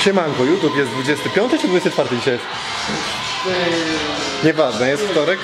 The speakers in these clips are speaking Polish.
Siemanko, YouTube jest 25 czy 24 dzisiaj jest? Nieważne, jest wtorek.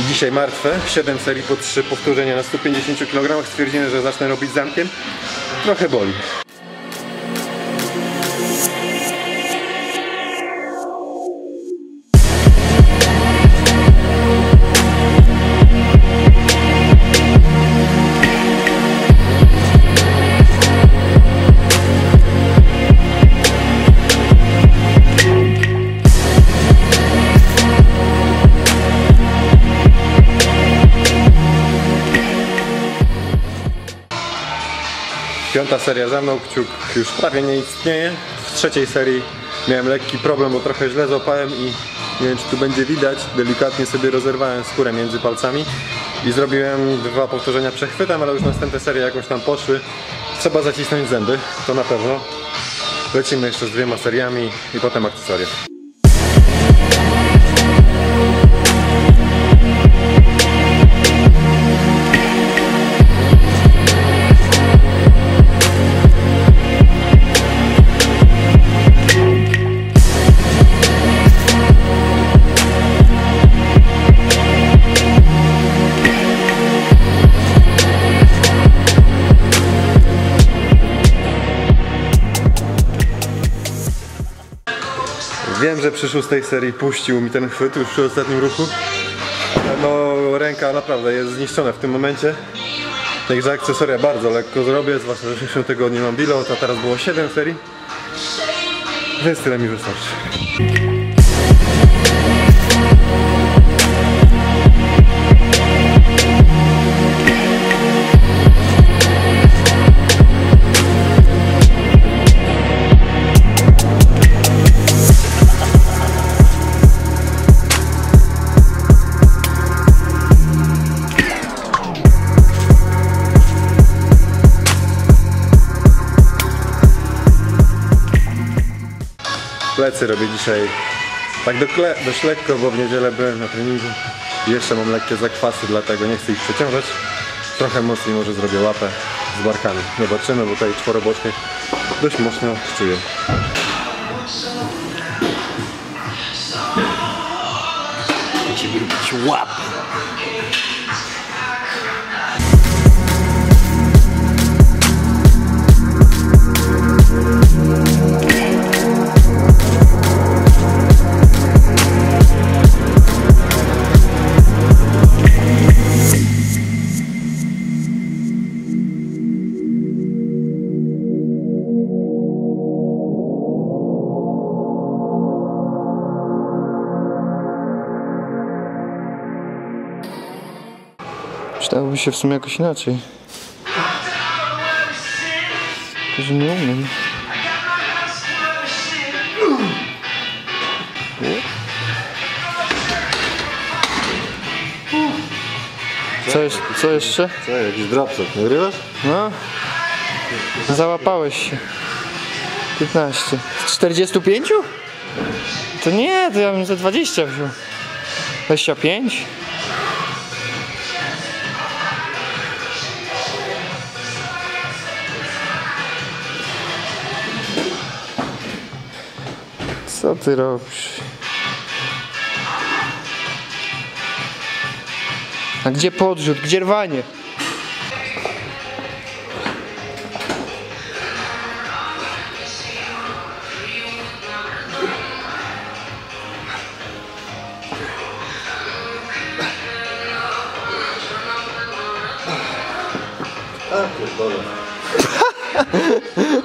Dzisiaj martwe, 7 serii po 3 powtórzenia na 150 kg. Stwierdziłem, że zacznę robić zamkiem. Trochę boli. Piąta seria za mną, kciuk już prawie nie istnieje. W trzeciej serii miałem lekki problem, bo trochę źle złapałem i nie wiem czy tu będzie widać, delikatnie sobie rozerwałem skórę między palcami i zrobiłem dwa powtórzenia przechwytem, ale już następne serie jakoś tam poszły. Trzeba zacisnąć zęby, to na pewno. Lecimy jeszcze z dwiema seriami i potem akcesoria. Wiem, że przy szóstej serii puścił mi ten chwyt już przy ostatnim ruchu. No ręka naprawdę jest zniszczona w tym momencie. Także akcesoria bardzo lekko zrobię, zwłaszcza, że w przyszłym tygodniu mam bilot, a teraz było 7 serii. Więc tyle mi wystarczy. Plecy robię dzisiaj tak dokle, dość lekko, bo w niedzielę byłem na treningu. I Jeszcze mam lekkie zakwasy, dlatego nie chcę ich przeciążać. Trochę mocniej może zrobię łapę z barkami. Zobaczymy, bo tutaj czworoboczny dość mocno czuję. Będziemy robić łap. Przydałoby się w sumie jakoś inaczej. Tylko, że nie umiem. Co, jeszcze, co jeszcze? Co, jakiś dropshot, nagrywasz? No. Załapałeś się. 15. Z 45? To nie, to ja bym za 20 wziął. 25? Co ty robisz? A gdzie podrzut? Gdzie rwanie?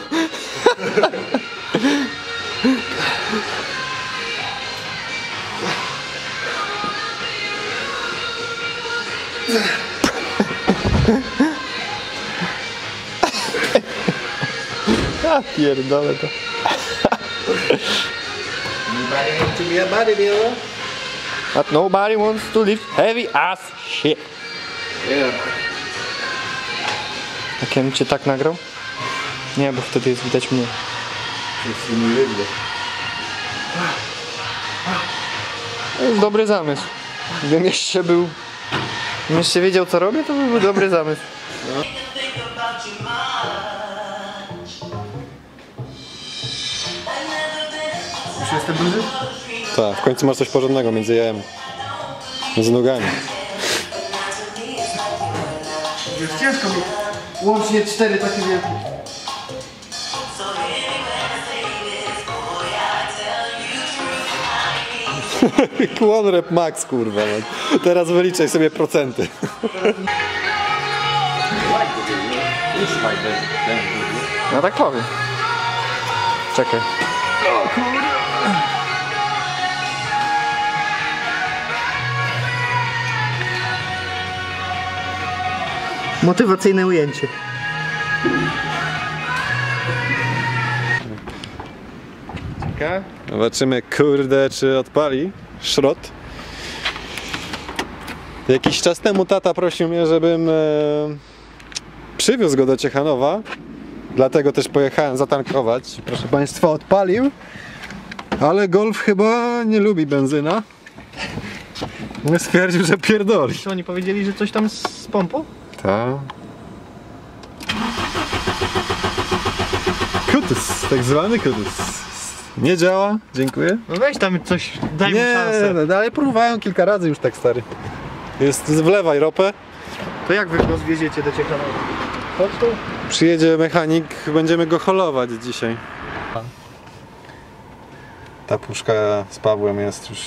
Ja pierdolę to. To be a bodybuilder. But nobody wants to lift heavy ass shit. Yeah. Jak ja bym cię tak nagrał? Nie, bo wtedy jest widać mnie. To jest dobry zamysł. Gdybym jeszcze był... Gdybym jeszcze wiedział co robię, to by był dobry zamysł. Już jestem duży? Tak, w końcu masz coś porządnego między jajem. Między nogami. Jest ciężko mi. Łącznie cztery takie wielkie. One rep max, kurwa. no. Teraz wyliczaj sobie procenty. No tak powiem. Czekaj. Motywacyjne ujęcie. Czekaj. Zobaczymy, kurde, czy odpali szrot. Jakiś czas temu tata prosił mnie, żebym e, przywiózł go do Ciechanowa. Dlatego też pojechałem zatankować. Proszę Państwa, odpalił. Ale Golf chyba nie lubi benzyna. Stwierdził, że pierdoli. Czy oni powiedzieli, że coś tam z pompą? Tak. Kutus, tak zwany kutus. Nie działa, dziękuję. No weź tam coś, daj mu Nie, szansę. no, ale próbowałem kilka razy już tak stary. Jest wlewaj ropę, To jak wy go zwieziecie do Ciechanowa? Chodź tu. przyjedzie mechanik, będziemy go holować dzisiaj. Ta puszka z Pawłem jest już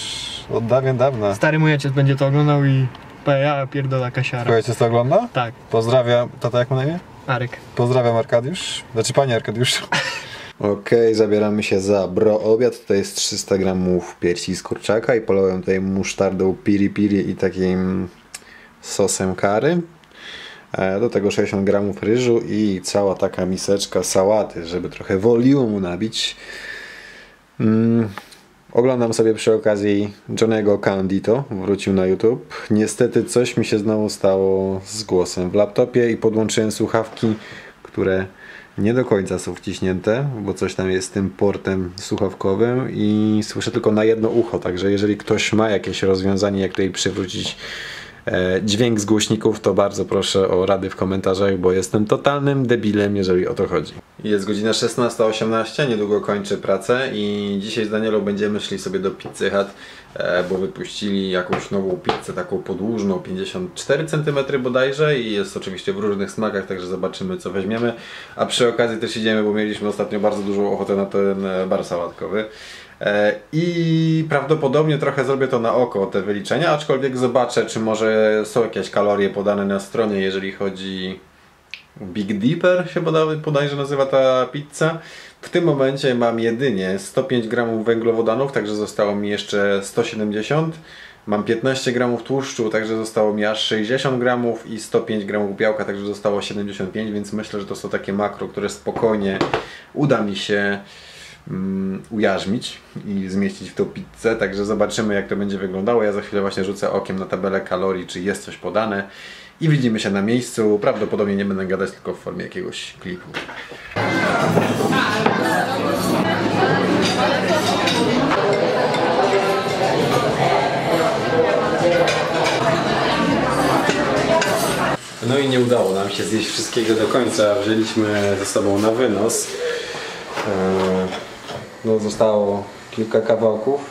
od dawien dawna. Stary mój ojciec będzie to oglądał i ja pierdola kasiara. Twój ojciec to ogląda? Tak, Pozdrawiam, tata jak ma na imię? Arek. Pozdrawiam Arkadiusz, znaczy panie Arkadiusz. Okej, zabieramy się za bro obiad. Tutaj jest 300 gramów piersi z kurczaka i polałem tutaj musztardą piri piri i takim sosem kary. E, Do tego 60 gramów ryżu i cała taka miseczka sałaty, żeby trochę volumu nabić. Mm, Oglądam sobie przy okazji Johnego Candito, wrócił na YouTube. Niestety coś mi się znowu stało z głosem w laptopie i podłączyłem słuchawki, które nie do końca są wciśnięte, bo coś tam jest z tym portem słuchawkowym i słyszę tylko na jedno ucho, także jeżeli ktoś ma jakieś rozwiązanie, jak tutaj przywrócić dźwięk z głośników, to bardzo proszę o rady w komentarzach, bo jestem totalnym debilem, jeżeli o to chodzi. Jest godzina 16.18, niedługo kończę pracę i dzisiaj z Danielą będziemy szli sobie do Pizzy Hut, e, bo wypuścili jakąś nową pizzę, taką podłużną, 54 cm bodajże i jest oczywiście w różnych smakach, także zobaczymy co weźmiemy. A przy okazji też idziemy, bo mieliśmy ostatnio bardzo dużą ochotę na ten e, bar sałatkowy. E, I prawdopodobnie trochę zrobię to na oko, te wyliczenia, aczkolwiek zobaczę, czy może są jakieś kalorie podane na stronie, jeżeli chodzi Big Dipper się bodaj, bodajże nazywa ta pizza. W tym momencie mam jedynie 105 gramów węglowodanów, także zostało mi jeszcze 170. Mam 15 gramów tłuszczu, także zostało mi aż 60 gramów i 105 gramów białka, także zostało 75, więc myślę, że to są takie makro, które spokojnie uda mi się mm, ujarzmić i zmieścić w tą pizzę, także zobaczymy jak to będzie wyglądało. Ja za chwilę właśnie rzucę okiem na tabelę kalorii, czy jest coś podane i widzimy się na miejscu. Prawdopodobnie nie będę gadać tylko w formie jakiegoś klipu. No i nie udało nam się zjeść wszystkiego do końca. Wzięliśmy ze sobą na wynos. No, zostało kilka kawałków.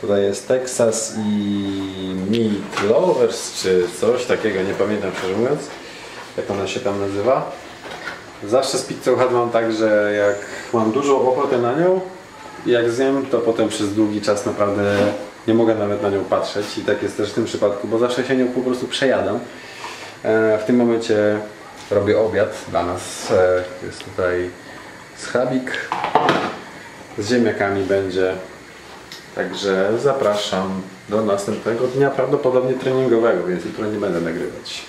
Tutaj jest Texas i Meat Lovers, czy coś takiego, nie pamiętam szczerze mówiąc, jak ona się tam nazywa. Zawsze z pizzą Hut mam tak, że jak mam dużą ochotę na nią jak zjem, to potem przez długi czas naprawdę nie mogę nawet na nią patrzeć i tak jest też w tym przypadku, bo zawsze się nią po prostu przejadam. E, W tym momencie robię obiad dla nas. E, Jest tutaj schabik z ziemniakami będzie. Także zapraszam do następnego dnia, prawdopodobnie treningowego, więc jutro nie będę nagrywać.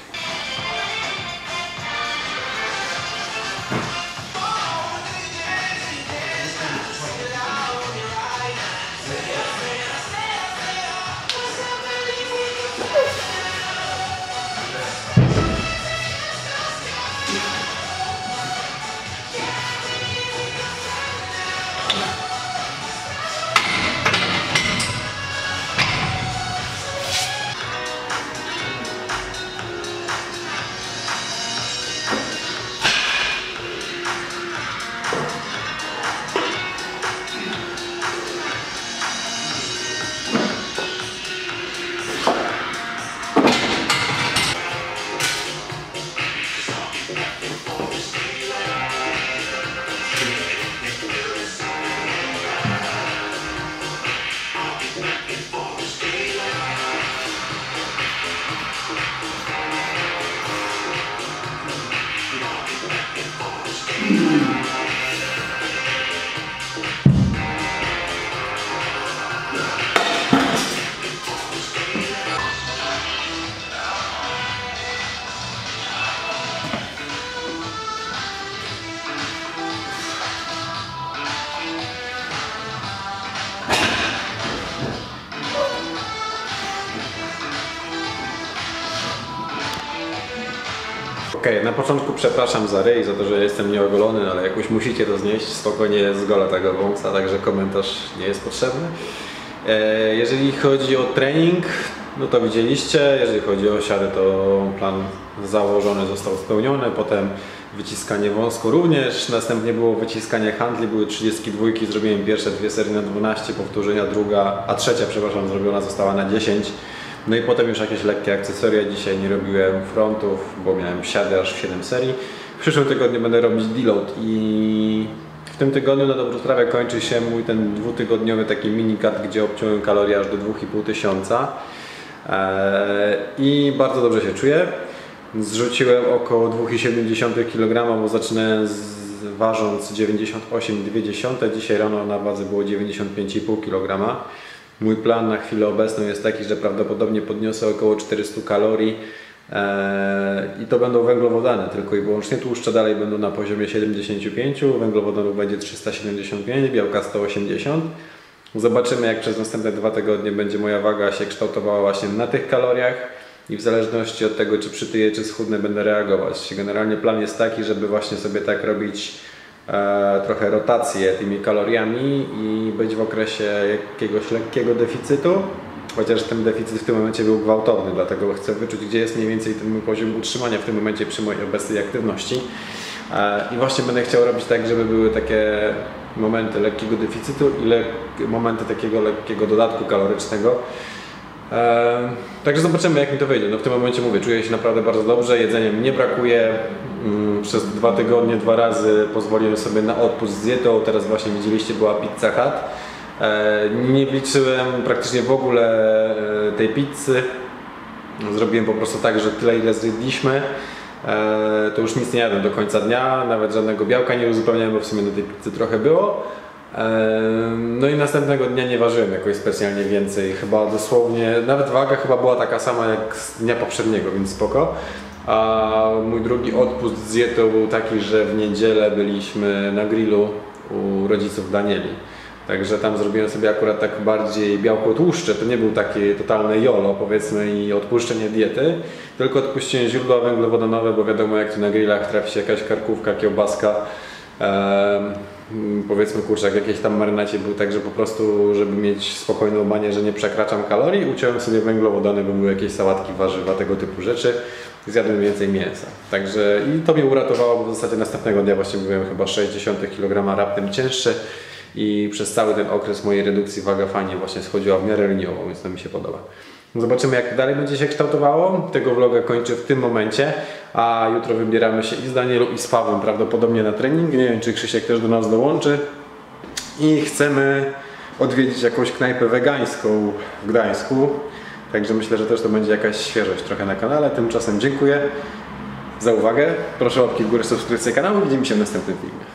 Okej, na początku przepraszam za ryj, za to, że jestem nieogolony, ale jakoś musicie to znieść. Spokojnie zgolę tego wąsa, także komentarz nie jest potrzebny. E, jeżeli chodzi o trening, no to widzieliście. Jeżeli chodzi o siadę, to plan założony został spełniony. Potem wyciskanie wąsko również. Następnie było wyciskanie handli, były 32. Zrobiłem pierwsze dwie serie na 12 powtórzenia, druga, a trzecia, przepraszam, zrobiona została na 10. No i potem już jakieś lekkie akcesoria. Dzisiaj nie robiłem frontów, bo miałem siadę aż w 7 serii. W przyszłym tygodniu będę robić deload i w tym tygodniu na dobrą sprawę kończy się mój ten dwutygodniowy taki mini cut, gdzie obciąłem kalorie aż do 2,5 tysiąca Eee, i bardzo dobrze się czuję. Zrzuciłem około 2,7 kg, bo zaczynałem z, ważąc 98,2. Dzisiaj rano na wadze było 95,5 kg. Mój plan na chwilę obecną jest taki, że prawdopodobnie podniosę około 400 kalorii eee, i to będą węglowodany tylko i wyłącznie. Tłuszcze dalej będą na poziomie 75, węglowodanów będzie 375, białka 180. Zobaczymy, jak przez następne dwa tygodnie będzie moja waga się kształtowała właśnie na tych kaloriach i w zależności od tego, czy przytyję, czy schudnę, będę reagować. Generalnie plan jest taki, żeby właśnie sobie tak robić e, trochę rotację tymi kaloriami i być w okresie jakiegoś lekkiego deficytu, chociaż ten deficyt w tym momencie był gwałtowny, dlatego chcę wyczuć, gdzie jest mniej więcej ten mój poziom utrzymania w tym momencie przy mojej obecnej aktywności. E, I właśnie będę chciał robić tak, żeby były takie momenty lekkiego deficytu i momenty takiego lekkiego dodatku kalorycznego. E, także zobaczymy jak mi to wyjdzie. No w tym momencie mówię, czuję się naprawdę bardzo dobrze, jedzenia mi nie brakuje. Przez dwa tygodnie, dwa razy pozwoliłem sobie na odpust z dietą. Teraz właśnie widzieliście była pizza hut. E, Nie liczyłem praktycznie w ogóle e, tej pizzy. Zrobiłem po prostu tak, że tyle ile zjedliśmy. E, to już nic nie jadłem do końca dnia, nawet żadnego białka nie uzupełniałem, bo w sumie do tej pizzy trochę było. No i następnego dnia nie ważyłem jakoś specjalnie więcej, chyba dosłownie, nawet waga chyba była taka sama jak z dnia poprzedniego, więc spoko. A mój drugi odpust z dietą był taki, że w niedzielę byliśmy na grillu u rodziców Danieli. Także tam zrobiłem sobie akurat tak bardziej białko tłuszcze. To nie był takie totalne jolo powiedzmy i odpuszczenie diety, tylko odpuściłem źródła węglowodanowe, bo wiadomo jak tu na grillach trafi się jakaś karkówka, kiełbaska. Em, powiedzmy kurczak w jakiejś tam marynacie był tak, że po prostu żeby mieć spokojną manię, że nie przekraczam kalorii, uciąłem sobie węglowodany, bo były jakieś sałatki, warzywa, tego typu rzeczy. Zjadłem więcej mięsa. Także i to mnie uratowało, bo w zasadzie następnego dnia właśnie byłem chyba 60 kg raptem cięższy i przez cały ten okres mojej redukcji waga fajnie właśnie schodziła w miarę liniowo, więc to mi się podoba. Zobaczymy jak dalej będzie się kształtowało. Tego vloga kończę w tym momencie, a jutro wybieramy się i z Danielą i z Pawłem prawdopodobnie na trening. Nie wiem czy Krzysiek też do nas dołączy. I chcemy odwiedzić jakąś knajpę wegańską w Gdańsku. Także myślę, że też to będzie jakaś świeżość trochę na kanale. Tymczasem dziękuję za uwagę. Proszę o łapki w górę, subskrypcję kanału. Widzimy się w następnym filmie.